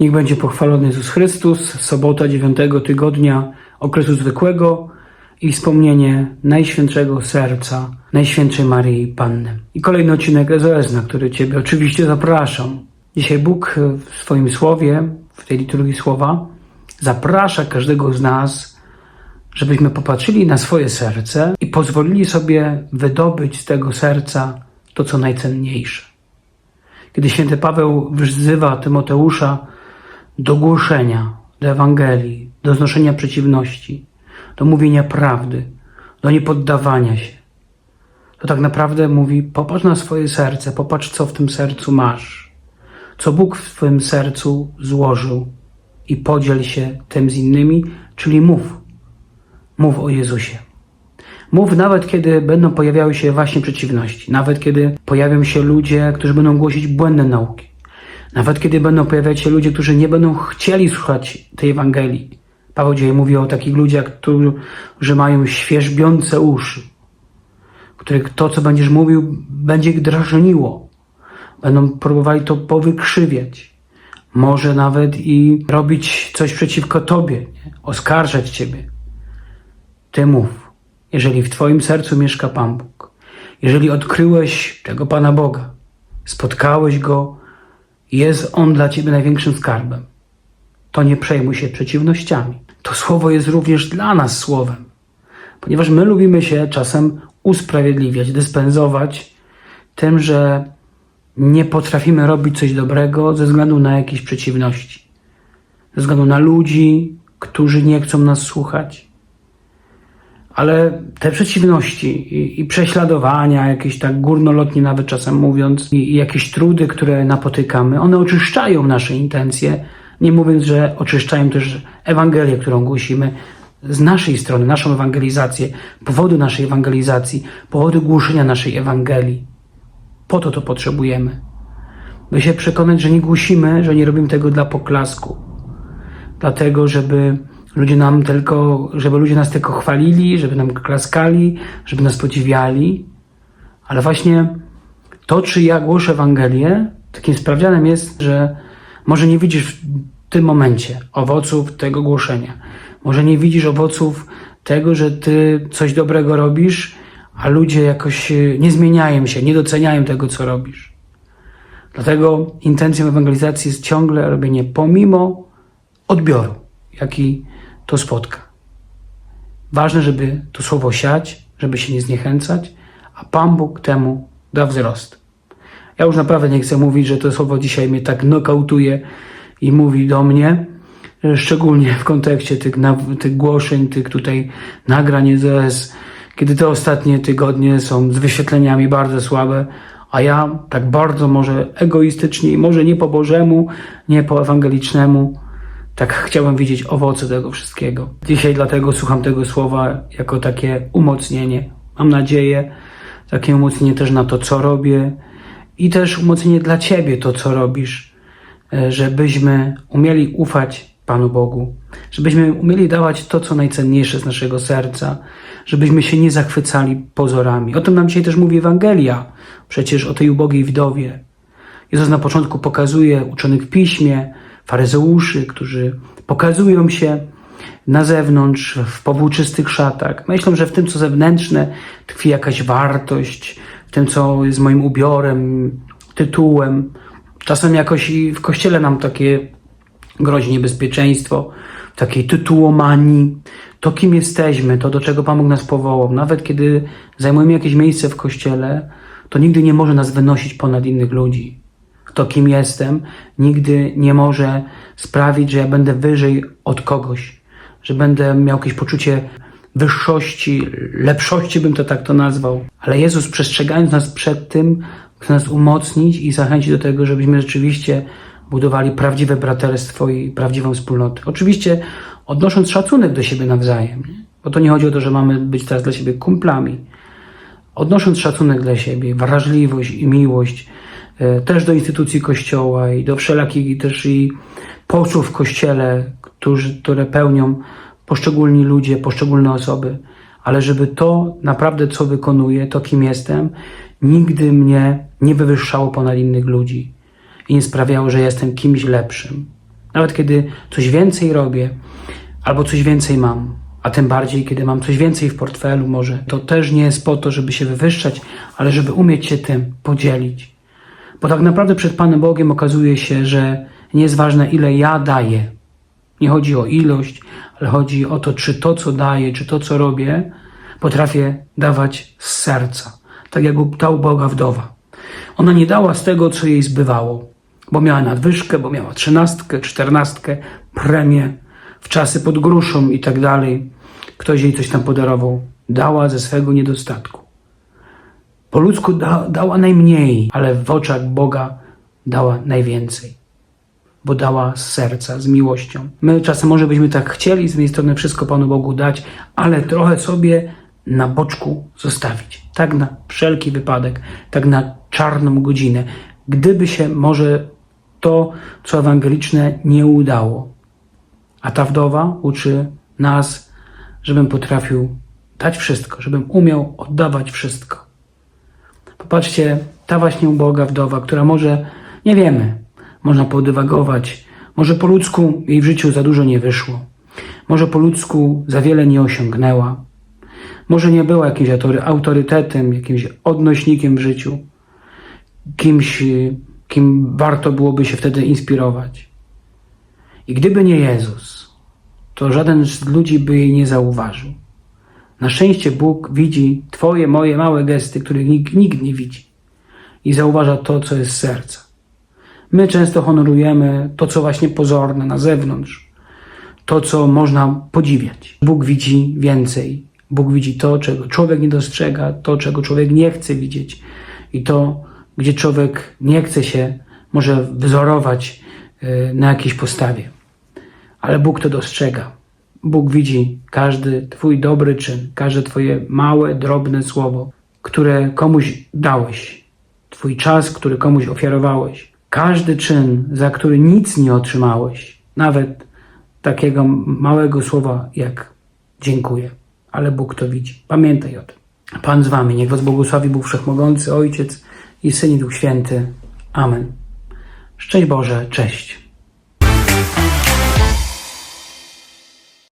Niech będzie pochwalony Jezus Chrystus, sobota dziewiątego tygodnia okresu zwykłego i wspomnienie Najświętszego Serca Najświętszej Maryi Panny. I kolejny odcinek SOS, na który Ciebie oczywiście zapraszam. Dzisiaj Bóg w swoim słowie, w tej liturgii słowa, zaprasza każdego z nas, żebyśmy popatrzyli na swoje serce i pozwolili sobie wydobyć z tego serca to, co najcenniejsze. Kiedy święty Paweł wzywa Tymoteusza do głoszenia, do Ewangelii, do znoszenia przeciwności, do mówienia prawdy, do niepoddawania się, to tak naprawdę mówi: popatrz na swoje serce, popatrz, co w tym sercu masz, co Bóg w Twoim sercu złożył i podziel się tym z innymi, czyli mów. Mów o Jezusie. Mów nawet, kiedy będą pojawiały się właśnie przeciwności, nawet kiedy pojawią się ludzie, którzy będą głosić błędne nauki, nawet kiedy będą pojawiać się ludzie, którzy nie będą chcieli słuchać tej Ewangelii. Paweł dzisiaj mówi o takich ludziach, którzy mają świeżbiące uszy, których to, co będziesz mówił, będzie ich drażniło. Będą próbowali to powykrzywiać. Może nawet i robić coś przeciwko Tobie, nie? oskarżać Ciebie. Ty mów, jeżeli w Twoim sercu mieszka Pan Bóg, jeżeli odkryłeś tego Pana Boga, spotkałeś Go, jest On dla Ciebie największym skarbem, to nie przejmuj się przeciwnościami. To słowo jest również dla nas słowem, ponieważ my lubimy się czasem usprawiedliwiać, dyspensować tym, że nie potrafimy robić coś dobrego ze względu na jakieś przeciwności, ze względu na ludzi, którzy nie chcą nas słuchać. Ale te przeciwności i, i prześladowania, jakieś tak górnolotnie nawet czasem mówiąc, i, i jakieś trudy, które napotykamy, one oczyszczają nasze intencje, nie mówiąc, że oczyszczają też Ewangelię, którą głosimy z naszej strony, naszą ewangelizację, powody naszej ewangelizacji, powody głoszenia naszej Ewangelii. Po to to potrzebujemy. By się przekonać, że nie głosimy, że nie robimy tego dla poklasku. Dlatego, żeby ludzie nam tylko, żeby ludzie nas tylko chwalili, żeby nam klaskali, żeby nas podziwiali. Ale właśnie to, czy ja głoszę Ewangelię, takim sprawdzianem jest, że może nie widzisz w tym momencie owoców tego głoszenia. Może nie widzisz owoców tego, że ty coś dobrego robisz, a ludzie jakoś nie zmieniają się, nie doceniają tego, co robisz. Dlatego intencją ewangelizacji jest ciągle robienie pomimo odbioru, jaki to spotka. Ważne, żeby to słowo siać, żeby się nie zniechęcać, a Pan Bóg temu da wzrost. Ja już naprawdę nie chcę mówić, że to słowo dzisiaj mnie tak nokautuje i mówi do mnie, szczególnie w kontekście tych, tych głoszeń, tych tutaj nagrań ZS, kiedy te ostatnie tygodnie są z wyświetleniami bardzo słabe, a ja tak bardzo może egoistycznie i może nie po Bożemu, nie po ewangelicznemu, tak chciałem widzieć owoce tego wszystkiego. Dzisiaj dlatego słucham tego słowa jako takie umocnienie. Mam nadzieję, takie umocnienie też na to, co robię i też umocnienie dla Ciebie to, co robisz, żebyśmy umieli ufać Panu Bogu, żebyśmy umieli dawać to, co najcenniejsze z naszego serca, żebyśmy się nie zachwycali pozorami. O tym nam dzisiaj też mówi Ewangelia, przecież o tej ubogiej wdowie. Jezus na początku pokazuje uczonych w piśmie, faryzeuszy, którzy pokazują się na zewnątrz w powłóczystych szatach. Myślą, że w tym, co zewnętrzne, tkwi jakaś wartość, w tym, co jest moim ubiorem, tytułem. Czasem jakoś i w kościele nam takie grozi niebezpieczeństwo, takiej tytułomanii, to kim jesteśmy, to do czego Pan Bóg nas powołał. Nawet kiedy zajmujemy jakieś miejsce w kościele, to nigdy nie może nas wynosić ponad innych ludzi. To kim jestem, nigdy nie może sprawić, że ja będę wyżej od kogoś, że będę miał jakieś poczucie wyższości, lepszości bym to tak to nazwał. Ale Jezus przestrzegając nas przed tym, chce nas umocnić i zachęcić do tego, żebyśmy rzeczywiście budowali prawdziwe braterstwo i prawdziwą wspólnotę. Oczywiście odnosząc szacunek do siebie nawzajem, bo to nie chodzi o to, że mamy być teraz dla siebie kumplami. Odnosząc szacunek dla siebie, wrażliwość i miłość też do instytucji Kościoła i do wszelakich też i posłów w Kościele, którzy, które pełnią poszczególni ludzie, poszczególne osoby, ale żeby to naprawdę, co wykonuję, to kim jestem, nigdy mnie nie wywyższało ponad innych ludzi i nie sprawiało, że jestem kimś lepszym. Nawet kiedy coś więcej robię, albo coś więcej mam, a tym bardziej, kiedy mam coś więcej w portfelu, może to też nie jest po to, żeby się wywyższać, ale żeby umieć się tym podzielić. Bo tak naprawdę przed Panem Bogiem okazuje się, że nie jest ważne, ile ja daję. Nie chodzi o ilość, ale chodzi o to, czy to, co daję, czy to, co robię, potrafię dawać z serca. Tak jak dał Boga wdowa. Ona nie dała z tego, co jej zbywało, bo miała nadwyżkę, bo miała trzynastkę, czternastkę, premię, w czasy pod gruszą i tak dalej. Ktoś jej coś tam podarował. Dała ze swego niedostatku. Po ludzku da, dała najmniej, ale w oczach Boga dała najwięcej. Bo dała z serca, z miłością. My czasem może byśmy tak chcieli z jednej strony wszystko Panu Bogu dać, ale trochę sobie na boczku zostawić. Tak na wszelki wypadek, tak na czarną godzinę. Gdyby się może to, co ewangeliczne, nie udało. A ta wdowa uczy nas, żebym potrafił dać wszystko, żebym umiał oddawać wszystko. Popatrzcie, ta właśnie uboga wdowa, która może, nie wiemy, można podywagować, może po ludzku jej w życiu za dużo nie wyszło, może po ludzku za wiele nie osiągnęła, może nie była jakimś autory- autorytetem, jakimś odnośnikiem w życiu, kimś, y, kim warto byłoby się wtedy inspirować. I gdyby nie Jezus, to żaden z ludzi by jej nie zauważył. Na szczęście Bóg widzi Twoje, moje małe gesty, których nikt, nikt nie widzi. I zauważa to, co jest z serca. My często honorujemy to, co właśnie pozorne na zewnątrz, to, co można podziwiać. Bóg widzi więcej. Bóg widzi to, czego człowiek nie dostrzega, to, czego człowiek nie chce widzieć i to, gdzie człowiek nie chce się może wzorować y, na jakiejś postawie. Ale Bóg to dostrzega. Bóg widzi każdy Twój dobry czyn, każde Twoje małe, drobne słowo, które komuś dałeś, Twój czas, który komuś ofiarowałeś, każdy czyn, za który nic nie otrzymałeś, nawet takiego małego słowa jak dziękuję. Ale Bóg to widzi. Pamiętaj o tym. Pan z Wami, niech Was błogosławi Bóg Wszechmogący, Ojciec i Syn i Duch Święty. Amen. Szczęść Boże, cześć.